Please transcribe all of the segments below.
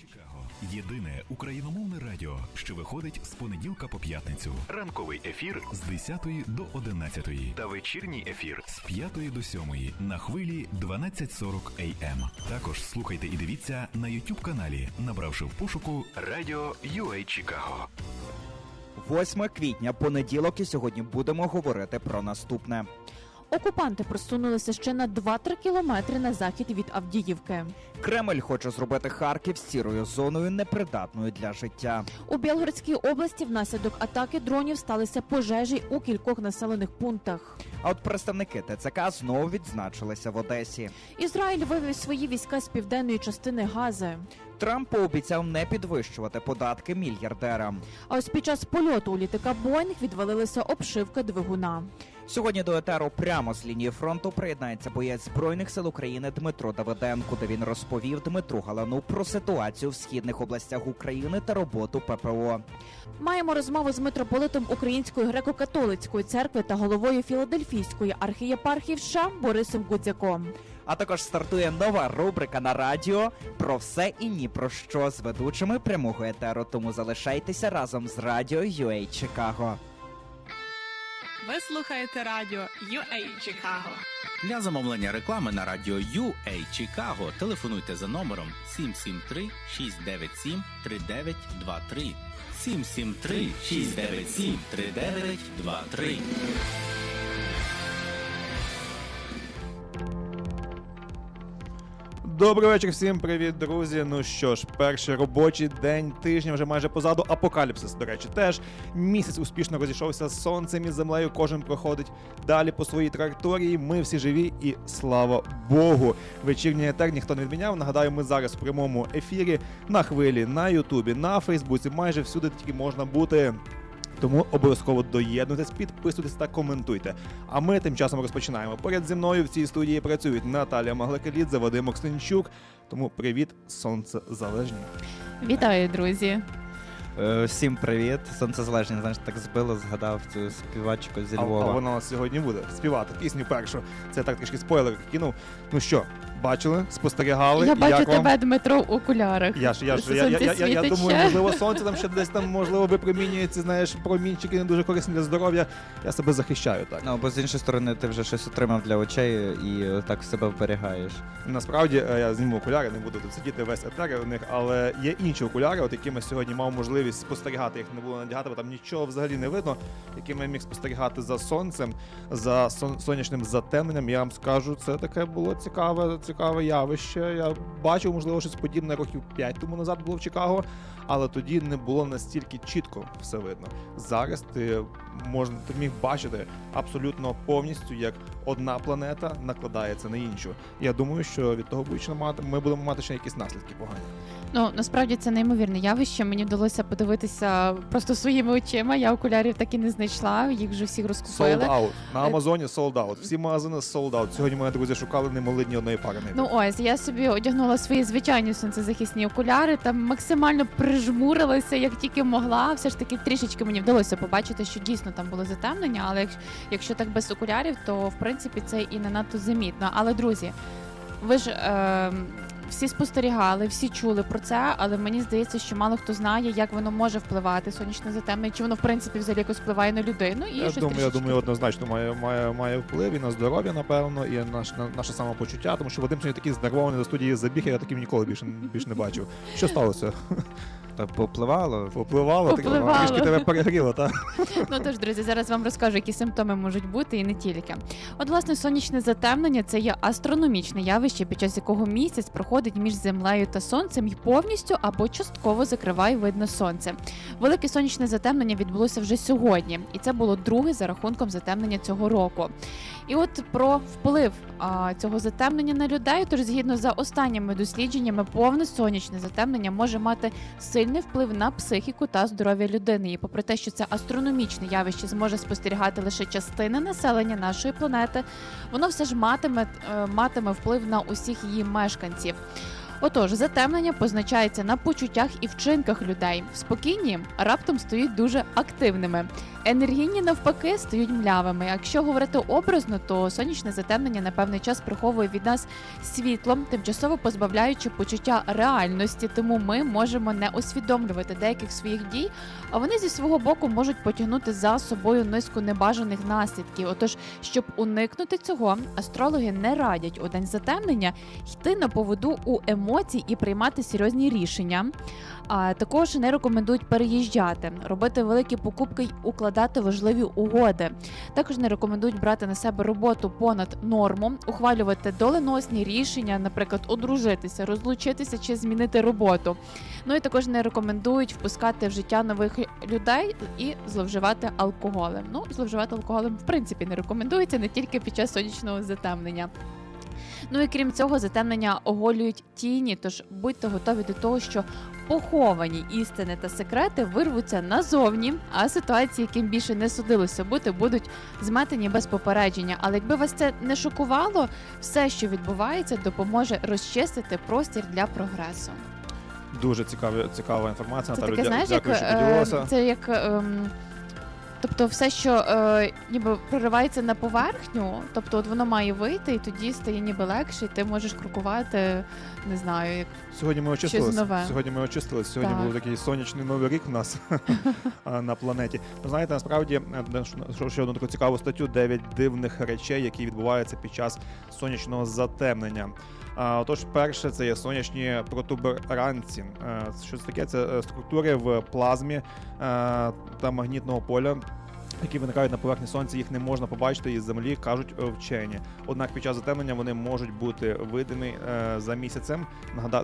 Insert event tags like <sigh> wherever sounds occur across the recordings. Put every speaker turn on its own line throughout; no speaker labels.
Чикаго. Єдине україномовне радіо, що виходить з понеділка по п'ятницю. Ранковий ефір з 10 до 11 та вечірній ефір з 5 до 7 на хвилі 12.40 AM. Також слухайте і дивіться на YouTube каналі, набравши в пошуку Радіо UA Чикаго.
8 квітня, понеділок, і сьогодні будемо говорити про наступне.
Окупанти просунулися ще на 2-3 кілометри на захід від Авдіївки.
Кремль хоче зробити Харків сірою зоною непридатною для життя.
У Білгородській області внаслідок атаки дронів сталися пожежі у кількох населених пунктах.
А от представники ТЦК знову відзначилися в Одесі.
Ізраїль вивів свої війська з південної частини Гази.
Трамп пообіцяв не підвищувати податки мільярдерам.
А ось під час польоту у літака Боїнг відвалилася обшивка двигуна.
Сьогодні до етеру прямо з лінії фронту приєднається боєць збройних сил України Дмитро Давиденко, де він розповів Дмитру Галану про ситуацію в східних областях України та роботу ППО.
Маємо розмову з митрополитом Української греко-католицької церкви та головою Філадельфійської архієпархії США Борисом Гудзяком.
А також стартує нова рубрика на радіо про все і ні про що з ведучими прямого етеру. Тому залишайтеся разом з радіо UA Чикаго.
Ви слухаєте радіо UA Чикаго.
Для замовлення реклами на радіо UA Чикаго телефонуйте за номером 773 697 3923 773 697 3923
Добрий вечір, всім привіт, друзі. Ну що ж, перший робочий день тижня вже майже позаду. Апокаліпсис, до речі, теж місяць успішно розійшовся з сонцем і землею. Кожен проходить далі по своїй траєкторії. Ми всі живі і слава Богу. Вечірній етер ніхто не відміняв. Нагадаю, ми зараз в прямому ефірі на хвилі, на Ютубі, на Фейсбуці. Майже всюди тільки можна бути. Тому обов'язково доєднуйтесь, підписуйтесь та коментуйте. А ми тим часом розпочинаємо. Поряд зі мною в цій студії працюють Наталія Маглакалідзе, Вадим Оксенчук. Тому привіт, сонцезалежні.
Вітаю, друзі!
Е, Всім привіт. Сонцезалежні, знаєш, так збило, згадав цю співачку зі
А, а
Львова.
вона у нас сьогодні буде співати пісню першу. Це так трішки спойлер кинув. Ну що, бачили, спостерігали?
Я бачу
Як вам?
тебе, Дмитро, в окулярах.
Я ж я ж я, я, я, я, я думаю, можливо, сонце там <laughs> ще десь там можливо випромінюється, знаєш, промінчики не дуже корисні для здоров'я. Я себе захищаю так.
Ну, бо з іншої сторони, ти вже щось отримав для очей і так себе вберігаєш.
Насправді е, я зніму окуляри, не буду тут сидіти весь етер у них, але є інші окуляри, от якими сьогодні мав можливість спостерігати, їх не було надягати, бо там нічого взагалі не видно, якими я міг спостерігати за сонцем, за сон- сонячним затемненням. Я вам скажу, це таке було цікаве, цікаве явище. Я бачив, можливо, щось подібне років 5 тому назад було в Чикаго, але тоді не було настільки чітко все видно. Зараз ти можна ти міг бачити абсолютно повністю, як одна планета накладається на іншу. Я думаю, що від того ми будемо мати ще якісь наслідки погані.
Ну насправді це неймовірне явище. Мені вдалося подивитися просто своїми очима. Я окулярів так і не знайшла. Їх вже всіх
Sold
розкупили.
out. на Амазоні sold out. Всі магазини sold out. Сьогодні мої друзі шукали, не могли ні одної пари.
Ну ось я собі одягнула свої звичайні сонцезахисні окуляри, там максимально прижмурилася, як тільки могла. Все ж таки трішечки мені вдалося побачити, що дійсно там було затемнення. Але якщо, якщо так без окулярів, то в принципі це і не надто замітно. Але друзі, ви ж. Е- всі спостерігали, всі чули про це, але мені здається, що мало хто знає, як воно може впливати сонячне затемнення, чи воно в принципі взагалі якось впливає на людину. І
я
щось
думаю, я
трішечки
думаю, однозначно має, має, має вплив і на здоров'я, напевно, і наш, на наше самопочуття, тому що Вадим сьогодні такий знервований до студії забіг, я таким ніколи більше, більше не бачив. Що сталося?
Та попливало.
Попливало, так,
Попливало.
трішки тебе перегріло, так? <laughs>
Ну тож, друзі, зараз вам розкажу, які симптоми можуть бути і не тільки. От, власне, сонячне затемнення це є астрономічне явище, під час якого місяць проходить між землею та сонцем і повністю або частково закриває видно сонце. Велике сонячне затемнення відбулося вже сьогодні, і це було друге за рахунком затемнення цього року. І от про вплив а, цього затемнення на людей, тож згідно за останніми дослідженнями, повне сонячне затемнення може мати сильний вплив на психіку та здоров'я людини. І попри те, що це астрономічне явище зможе спостерігати лише частина населення нашої планети, воно все ж матиме, е, матиме вплив на усіх її мешканців. Отож, затемнення позначається на почуттях і вчинках людей. Спокійні раптом стають дуже активними. Енергійні навпаки стають млявими. Якщо говорити образно, то сонячне затемнення на певний час приховує від нас світло, тимчасово позбавляючи почуття реальності. Тому ми можемо не усвідомлювати деяких своїх дій, а вони зі свого боку можуть потягнути за собою низку небажаних наслідків. Отож, щоб уникнути цього, астрологи не радять у день затемнення йти на поводу у емоцій і приймати серйозні рішення. А також не рекомендують переїжджати, робити великі покупки й укладати важливі угоди. Також не рекомендують брати на себе роботу понад норму, ухвалювати доленосні рішення, наприклад, одружитися, розлучитися чи змінити роботу. Ну і також не рекомендують впускати в життя нових людей і зловживати алкоголем. Ну, зловживати алкоголем в принципі не рекомендується не тільки під час сонячного затемнення. Ну і крім цього, затемнення оголюють тіні, тож будьте готові до того, що поховані істини та секрети вирвуться назовні, а ситуації, яким більше не судилося бути, будуть зметені без попередження. Але якби вас це не шокувало, все, що відбувається, допоможе розчистити простір для прогресу.
Дуже цікава, цікава інформація.
Це
Наталю.
таке, знаєш, як
Дякую, що
е,
поділилася.
це як. ем, Тобто, все, що е, ніби проривається на поверхню, тобто от воно має вийти, і тоді стає ніби легше, і ти можеш крокувати, не знаю, як
Сьогодні ми
Щось
очистилися.
нове.
Сьогодні ми очистилися. Сьогодні
Так.
був такий сонячний новий рік у нас <laughs> а, на планеті. Ви знаєте, насправді е, де- що- ще одну таку цікаву статтю: 9 дивних речей, які відбуваються під час сонячного затемнення. Отож, перше, це є сонячні протуберанці. Е, Що це таке? Це е, структури в плазмі е, та магнітного поля. Які виникають на поверхні сонця, їх не можна побачити із землі, кажуть вчені. Однак під час затемнення вони можуть бути видимі за місяцем,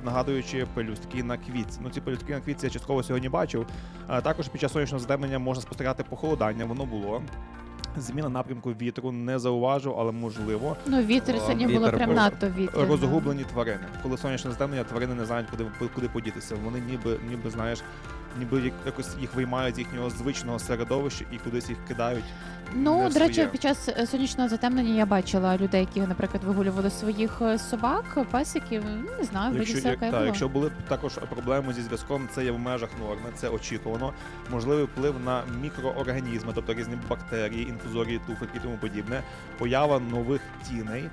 нагадуючи пелюстки на квітці. Ну ці пелюстки на квітці я частково сьогодні бачив. Також під час сонячного затемнення можна спостерігати похолодання. Воно було. Зміна напрямку вітру не зауважив, але можливо.
ну вітер
О,
сьогодні було прям надто вітер.
Розгублені тварини. Коли сонячне затемнення, тварини не знають, куди куди подітися. Вони ніби, ніби знаєш, ніби як- якось їх виймають з їхнього звичного середовища і кудись їх кидають.
Ну, до речі, під час е, сонячного затемнення я бачила людей, які, наприклад, вигулювали своїх е, собак, песиків. Ну, Не знаю,
Якщо, як, та,
було.
якщо були також проблеми зі зв'язком, це є в межах норми, це очікувано. Можливий вплив на мікроорганізми, тобто різні бактерії, інфузорії, туфи і тому подібне. Поява нових тіней,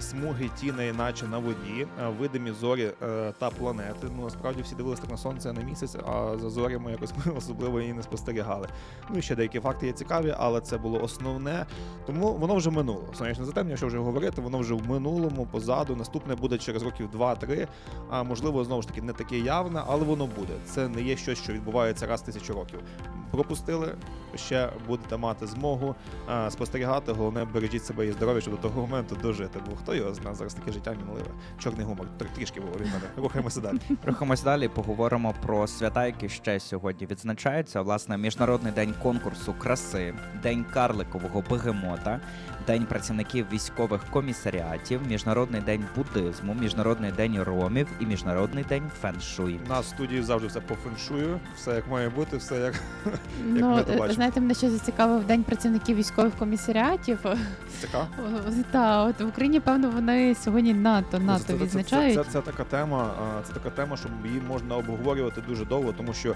смуги тіней, наче на воді, е, видимі зорі е, та планети. Ну насправді всі дивилися так на сонце, на місяць, а за зорями якось ми <laughs> особливо і не спостерігали. Ну і ще деякі факти є цікаві, але це було основне. Тому воно вже минуло. Сонячне затемнення, якщо вже говорити, воно вже в минулому, позаду. Наступне буде через років 2-3. А можливо, знову ж таки, не таке явне, але воно буде. Це не є щось, що відбувається раз тисячу років. Пропустили, ще будете мати змогу спостерігати. Головне, бережіть себе і здоров'я, щоб до того моменту дожити. Бо хто його знає, зараз таке життя мінливе. Чорний гумор тр- трішки було від мене. Рухаємося далі.
Рухаємось далі. Поговоримо про свята, які ще сьогодні відзначаються. Власне, міжнародний день конкурсу краси, день карликового бегемота, день працівників військових комісаріатів, міжнародний день буддизму, міжнародний день ромів і міжнародний день феншуй.
У нас в студії завжди все по феншую, все як має бути, все як <laughs>
Ну,
ми то
е,
бачимо.
знаєте, мене ще зацікавив день працівників військових комісаріатів.
цікаво.
Та от в Україні, певно, вони сьогодні НАТО
Ну,
НАТО
це, це, це,
відзначають.
це, це, це така тема. Це така тема, що її можна обговорювати дуже довго, тому що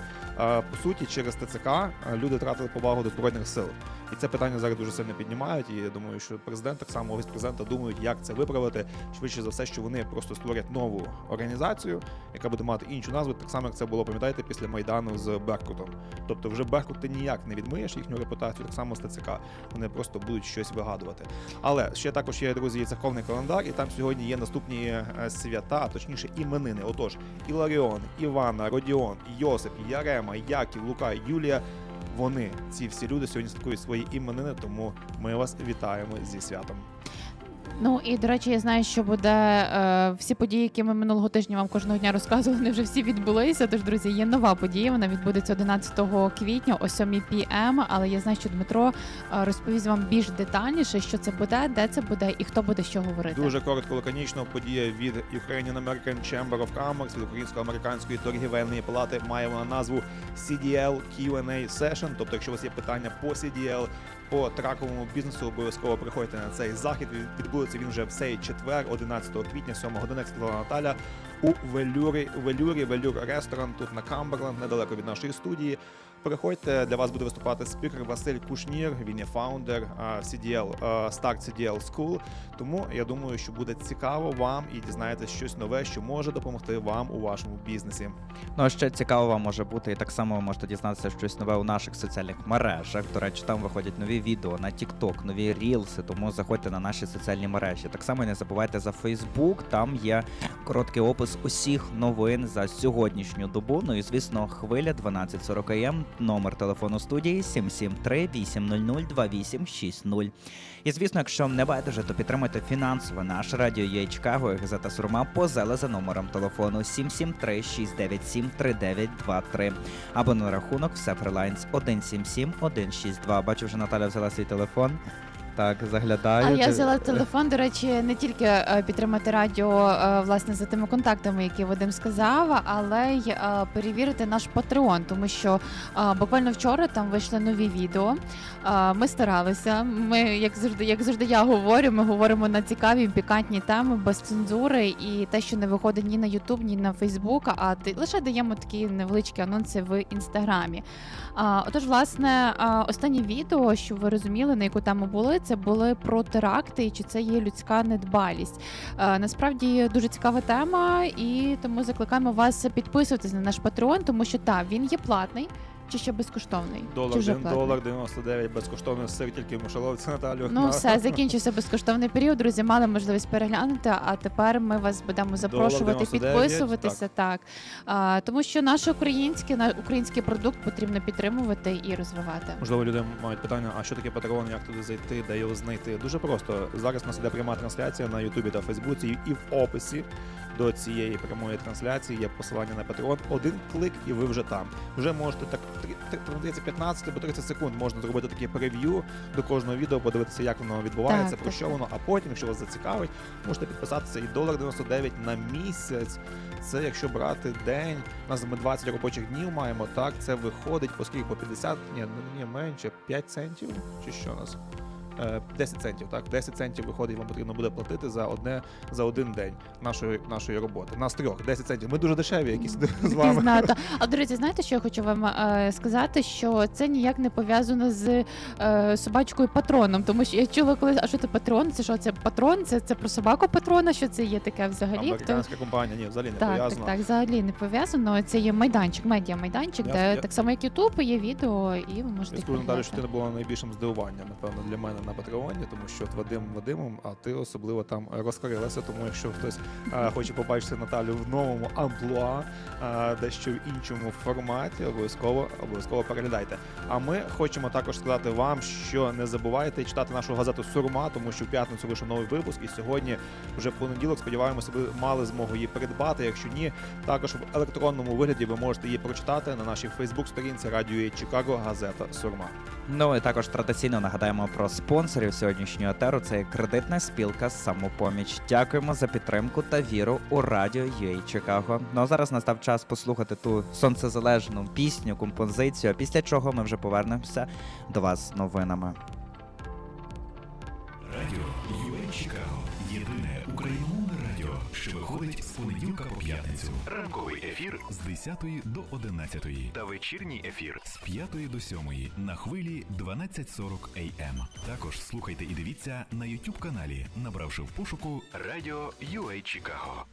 по суті через ТЦК люди тратили повагу до збройних сил, і це питання зараз дуже сильно піднімають. І я думаю, що президент так само офіс президента думають, як це виправити. Швидше за все, що вони просто створять нову організацію, яка буде мати іншу назву, так само як це було, пам'ятаєте, після майдану з Беркутом. Тобто, вже Беркут ти ніяк не відмиєш їхню репутацію, так само з ТЦК. Вони просто будуть щось вигадувати. Але ще також є, друзі, є церковний календар, і там сьогодні є наступні е, свята, а точніше іменини. Отож, Іларіон, Івана, Родіон, Йосип, Ярема, Яків, Лука, Юлія. Вони, ці всі люди, сьогодні святкують свої іменини, тому ми вас вітаємо зі святом.
Ну і до речі, я знаю, що буде е, всі події, які ми минулого тижня вам кожного дня розказували, вони вже всі відбулися. Тож, друзі, є нова подія. Вона відбудеться 11 квітня о 7 пм. Але я знаю, що Дмитро е, розповість вам більш детальніше, що це буде, де це буде і хто буде що говорити.
Дуже коротко, лаконічно подія від Ukrainian American Chamber of Commerce, від Українсько-американської торгівельної палати має вона назву CDL Q&A Session. Тобто, якщо у вас є питання по CDL, по траковому бізнесу, обов'язково приходьте на цей захід. Відбудеться він вже в цей четвер, 11 квітня, 7 години, Наталя, у Велюрі, Велюрі, Велюр ресторан тут на Камберленд, недалеко від нашої студії. Приходьте, для вас буде виступати спікер Василь Кушнір. Він є фаундер CDL, Start CDL School. Тому я думаю, що буде цікаво вам і дізнаєтесь щось нове, що може допомогти вам у вашому бізнесі.
Ну а ще цікаво вам може бути, і так само ви можете дізнатися щось нове у наших соціальних мережах. До речі, там виходять нові відео на TikTok, нові рілси, тому заходьте на наші соціальні мережі. Так само не забувайте за Facebook, там є короткий опис усіх новин за сьогоднішню добу. Ну і звісно, хвиля 1240 АМ, номер телефону студії 773 800 2860. І звісно, якщо не байдуже, то підтримуйте фінансово наш радіо є Чикаго і газета Сурма позела за номером телефону 773 697 3923 або на рахунок все Фрилайнс 177 162. Бачу, вже Наталя взяла свій телефон. Так, заглядаю.
А я взяла телефон, до речі, не тільки е, підтримати радіо е, власне за тими контактами, які Вадим сказав, але й е, перевірити наш Патреон, тому що буквально вчора там вийшли нові відео. Ми старалися. Ми, як завжди, як завжди, я говорю, ми говоримо на цікаві пікантні теми без цензури, і те, що не виходить ні на Ютуб, ні на Фейсбук, а ти- лише даємо такі невеличкі анонси в інстаграмі. Отож, власне, останнє відео, щоб ви розуміли, на яку тему були, це були про теракти і чи це є людська недбалість. Насправді дуже цікава тема, і тому закликаємо вас підписуватись на наш патреон, тому що так, він є платний чи ще безкоштовний. чи
Долар,
вже
один
платний?
долар 99 безкоштовний сир тільки в мишоловці Наталю.
Ну, все, закінчився безкоштовний період. Друзі, мали можливість переглянути. А тепер ми вас будемо запрошувати
99,
підписуватися. Так, А, тому що наш український на український продукт потрібно підтримувати і розвивати.
Можливо, люди мають питання, а що таке Patreon, як туди зайти, де його знайти. Дуже просто. Зараз у нас іде пряма трансляція на Ютубі та Фейсбуці, і в описі до цієї прямої трансляції є посилання на Patreon. Один клик, і ви вже там. Вже можете так три- три- здається, 15 або 30 секунд можна зробити таке прев'ю до кожного відео, подивитися, як воно відбувається,
Так,
про що
так.
воно. А потім, якщо вас зацікавить, можете підписатися і долар 99 на місяць. Це якщо брати день, у нас ми 20 робочих днів маємо, так це виходить, оскільки по 50, ні, ну, ні, менше, 5 центів, чи що у нас? Е, 10 центів, так, 10 центів виходить, вам потрібно буде платити за одне за один день нашої нашої роботи. Нас трьох 10 центів. Ми дуже дешеві, якісь з вами.
знато. <laughs> А до речі, знаєте, що я хочу вам е, сказати? Що це ніяк не пов'язано з е, собачкою патроном, тому що я чула коли, а що це патрон? Це що це патрон? Це, це про собаку патрона? Що це є таке взагалі? Хто-
компанія, ні, взагалі не
Так, так,
пов'язано.
так, взагалі не пов'язано. Це є майданчик, медіа майданчик,
Я-
де
я-
так само, як Ютуб, є відео, і ви можете
Я скажу Наталю, що ти не була найбільшим здивуванням, напевно, для мене на Патреоні, тому що от Вадим Вадимом, а ти особливо там розкорилася. Тому якщо хтось е, хоче побачити Наталю в новому амплуа, е, дещо в іншому форматі, обов'язково обов'язково переглядайте. А ми хочемо також сказати вам, що не забувайте читати нашу газету Сурма, тому що в п'ятницю вийшов новий випуск, і сьогодні вже в понеділок. Сподіваємося, ви мали змогу її придбати. Якщо ні, також в електронному вигляді ви можете її прочитати на нашій Фейсбук-сторінці Радіо Чикаго Газета Сурма.
Ну і також традиційно нагадаємо про спонсорів сьогоднішнього етеру. Це кредитна спілка самопоміч. Дякуємо за підтримку та віру у радіо UA Чикаго. Ну а зараз настав час послухати ту сонцезалежну пісню, композицію. Після чого ми вже повернемося до вас з новинами.
Виходить з понеділка по п'ятницю. Ранковий ефір з 10 до 11 та вечірній ефір з 5 до 7 на хвилі 12.40 AM. Також слухайте і дивіться на YouTube каналі, набравши в пошуку Радіо UA Чикаго.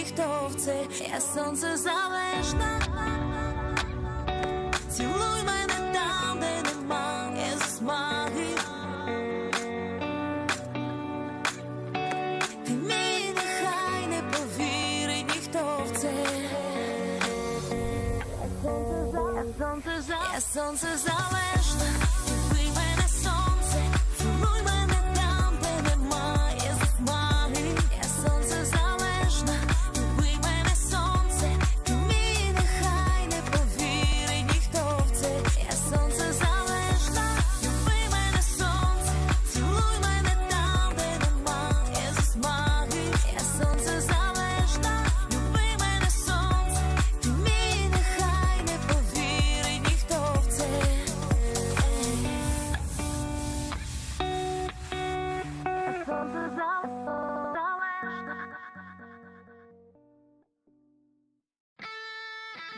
Ніхто в це, я сонце залежна. Цілуй мене там, де немає засмаги. Ти мій нехай не повірить ніхто в це. Я сонце залежна,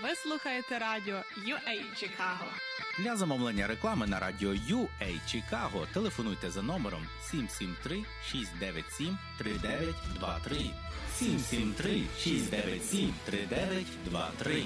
Ви слухаєте радіо UA Chicago.
Для замовлення реклами на радіо UA Чикаго телефонуйте за номером 773 697 3923 773 697 3923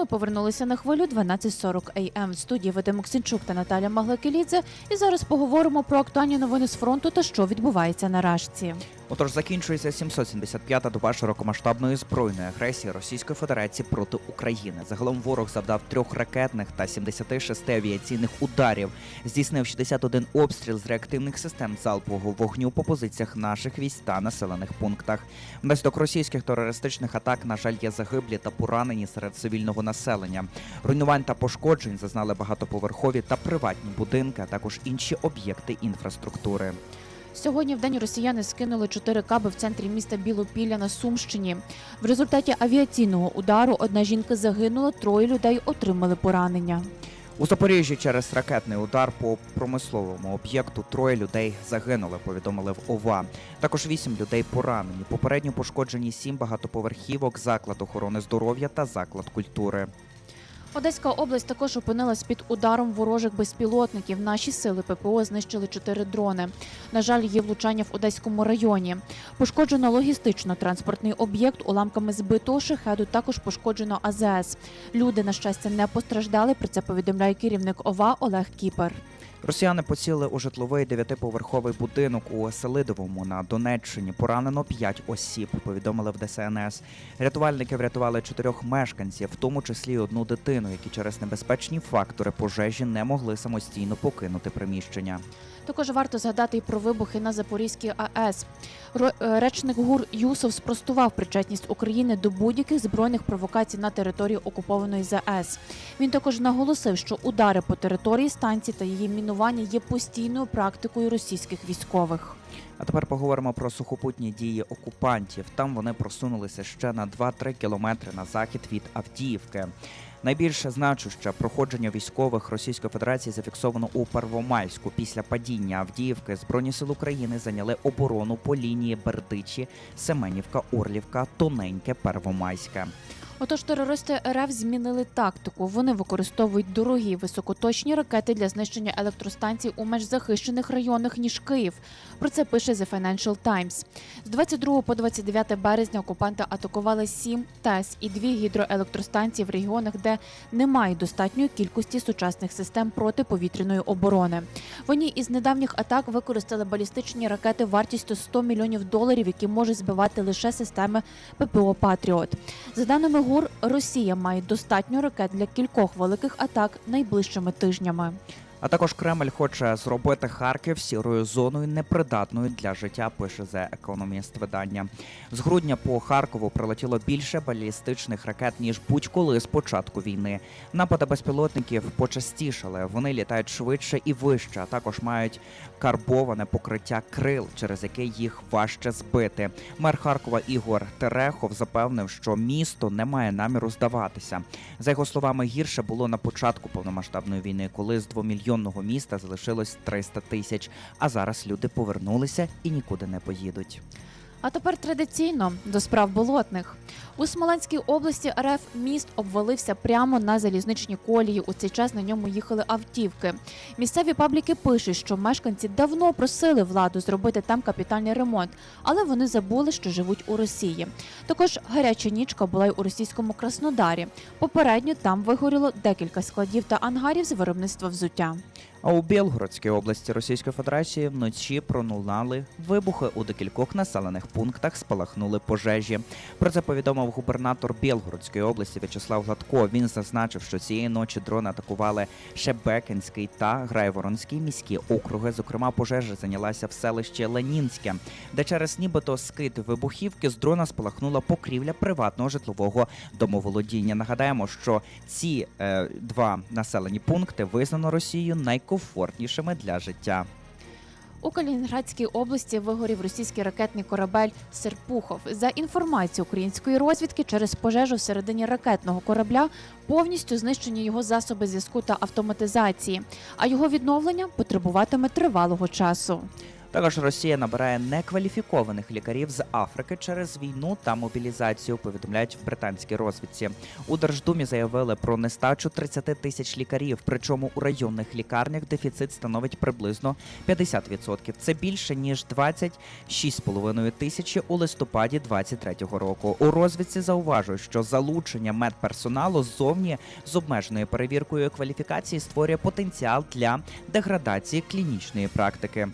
Ми повернулися на хвилю 12.40 AM в студії Вадим Оксенчук та Наталя Маглакелідзе. І зараз поговоримо про актуальні новини з фронту та що відбувається на Рашці.
Отож закінчується 775-та доба широкомасштабної збройної агресії Російської Федерації проти України. Загалом ворог завдав трьох ракетних та 76 авіаційних ударів, здійснив 61 обстріл з реактивних систем залпового вогню по позиціях наших військ та населених пунктах. Внаслідок російських терористичних атак, на жаль, є загиблі та поранені серед цивільного населення. Руйнувань та пошкоджень зазнали багатоповерхові та приватні будинки, а також інші об'єкти інфраструктури.
Сьогодні в день росіяни скинули чотири каби в центрі міста Білопілля на Сумщині. В результаті авіаційного удару одна жінка загинула, троє людей отримали поранення.
У Запоріжжі через ракетний удар по промисловому об'єкту троє людей загинули. Повідомили в ОВА. Також вісім людей поранені. Попередньо пошкоджені сім багатоповерхівок, заклад охорони здоров'я та заклад культури.
Одеська область також опинилась під ударом ворожих безпілотників. Наші сили ППО знищили чотири дрони. На жаль, є влучання в Одеському районі. Пошкоджено логістично-транспортний об'єкт уламками збитого шахеду. Також пошкоджено АЗС. Люди, на щастя, не постраждали. Про це повідомляє керівник ОВА Олег Кіпер.
Росіяни посіли у житловий дев'ятиповерховий будинок у Селидовому на Донеччині. Поранено п'ять осіб. Повідомили в ДСНС. Рятувальники врятували чотирьох мешканців, в тому числі одну дитину, які через небезпечні фактори пожежі не могли самостійно покинути приміщення.
Також варто згадати і про вибухи на Запорізькій АЕС. Е, Речник ГУР Юсов спростував причетність України до будь-яких збройних провокацій на території окупованої ЗАЕС. Він також наголосив, що удари по території станції та її мінування є постійною практикою російських військових.
А тепер поговоримо про сухопутні дії окупантів. Там вони просунулися ще на 2-3 кілометри на захід від Авдіївки. Найбільше значуще проходження військових Російської Федерації зафіксовано у Первомайську. Після падіння Авдіївки Збройні сили України зайняли оборону по лінії Бердичі, Семенівка, Орлівка, Тоненьке, Первомайське.
Отож, терористи РФ змінили тактику. Вони використовують дорогі високоточні ракети для знищення електростанцій у менш захищених районах ніж Київ. Про це пише The Financial Times. З 22 по 29 березня окупанти атакували сім ТЕС і дві гідроелектростанції в регіонах, де немає достатньої кількості сучасних систем протиповітряної оборони. В одній із недавніх атак використали балістичні ракети вартістю 100 мільйонів доларів, які можуть збивати лише системи ППО Патріот. За даними ГУР, Росія має достатньо ракет для кількох великих атак найближчими тижнями.
А також Кремль хоче зробити Харків сірою зоною непридатною для життя. Пише The Economist видання. З грудня по Харкову прилетіло більше балістичних ракет ніж будь-коли з початку війни. Напади безпілотників почастішали. Вони літають швидше і вище. а Також мають карбоване покриття крил, через яке їх важче збити. Мер Харкова Ігор Терехов запевнив, що місто не має наміру здаватися. За його словами, гірше було на початку повномасштабної війни, коли з двомільйонного міста залишилось 300 тисяч. А зараз люди повернулися і нікуди не поїдуть.
А тепер традиційно до справ болотних. У Смоленській області РФ міст обвалився прямо на залізничні колії. У цей час на ньому їхали автівки. Місцеві пабліки пишуть, що мешканці давно просили владу зробити там капітальний ремонт, але вони забули, що живуть у Росії. Також гаряча нічка була й у російському Краснодарі. Попередньо там вигоріло декілька складів та ангарів з виробництва взуття.
А у Білгородській області Російської Федерації вночі пролунали вибухи у декількох населених пунктах, спалахнули пожежі. Про це повідомив губернатор Білгородської області В'ячеслав Гладко. Він зазначив, що цієї ночі дрони атакували Шебекінський та Грайворонський міські округи. Зокрема, пожежа зайнялася в селищі Ленінське, де через нібито скид вибухівки з дрона спалахнула покрівля приватного житлового домоволодіння. Нагадаємо, що ці е, два населені пункти визнано Росією найкомфортнішими для життя.
У Калінінградській області вигорів російський ракетний корабель Серпухов. За інформацією української розвідки, через пожежу всередині ракетного корабля повністю знищені його засоби зв'язку та автоматизації, а його відновлення потребуватиме тривалого часу.
Також Росія набирає некваліфікованих лікарів з Африки через війну та мобілізацію. Повідомляють в британській розвідці. У Держдумі заявили про нестачу 30 тисяч лікарів. Причому у районних лікарнях дефіцит становить приблизно 50%. Це більше ніж 26,5 тисячі у листопаді 2023 року. У розвідці зауважують, що залучення медперсоналу ззовні з обмеженою перевіркою кваліфікації створює потенціал для деградації клінічної практики.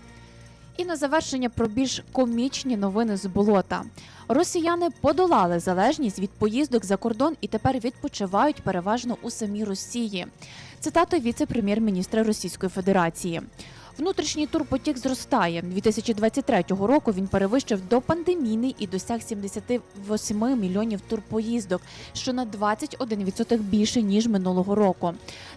І на завершення про більш комічні новини з болота. Росіяни подолали залежність від поїздок за кордон і тепер відпочивають переважно у самій Росії. Цитата віце-прем'єр-міністра Російської Федерації. Внутрішній турпотік зростає. 2023 року він перевищив допандемійний і досяг 78 мільйонів турпоїздок, що на 21% більше ніж минулого року.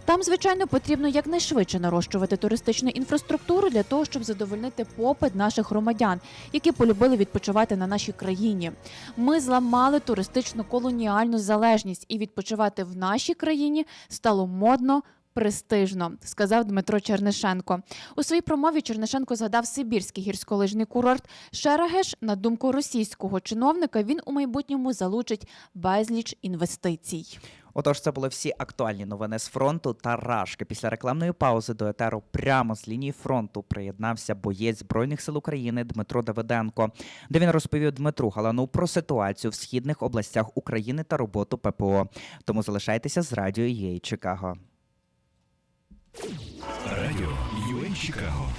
Там, звичайно, потрібно якнайшвидше нарощувати туристичну інфраструктуру для того, щоб задовольнити попит наших громадян, які полюбили відпочивати на нашій країні. Ми зламали туристичну колоніальну залежність, і відпочивати в нашій країні стало модно. Престижно, сказав Дмитро Чернишенко. У своїй промові Чернишенко згадав Сибірський гірськолижний курорт Шерегеш. На думку російського чиновника, він у майбутньому залучить безліч інвестицій.
Отож, це були всі актуальні новини з фронту та рашки. Після рекламної паузи до етеру прямо з лінії фронту приєднався боєць збройних сил України Дмитро Давиденко, де він розповів Дмитру Галану про ситуацію в східних областях України та роботу ППО. Тому залишайтеся з радіо ЄЙ Чикаго.
Радіо UA Чикаго.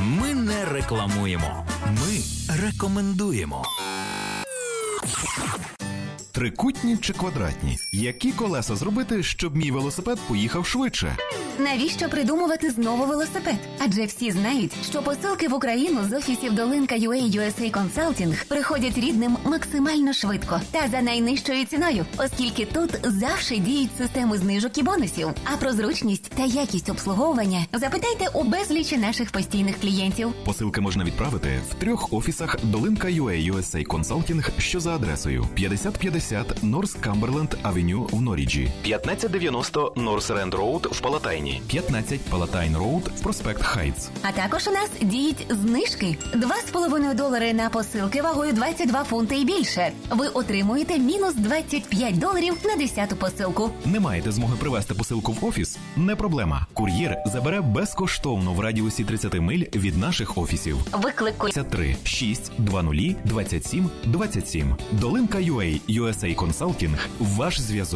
Ми не рекламуємо. Ми рекомендуємо.
Трикутні чи квадратні? Які колеса зробити, щоб мій велосипед поїхав швидше?
Навіщо придумувати знову велосипед? Адже всі знають, що посилки в Україну з офісів Долинка UA USA Consulting приходять рідним максимально швидко та за найнижчою ціною, оскільки тут завжди діють системи знижок і бонусів. А про зручність та якість обслуговування запитайте у безлічі наших постійних клієнтів.
Посилки можна відправити в трьох офісах Долинка UA USA Consulting, що за адресою 5050 North Cumberland Avenue в Норіджі, 1590 North Rand Road в Палатайні, 15 Палатайн Роуд в Проспект Хайтс.
А також у нас діють знижки 2,5 долари на посилки вагою 22 фунти і більше. Ви отримуєте мінус 25 доларів на 10-ту посилку.
Не маєте змоги привезти посилку в офіс? Не проблема. Кур'єр забере безкоштовно в радіусі 30 миль від наших офісів.
Виклик
53 6 20 27 27. Долинка UA USA Consulting – ваш зв'язок.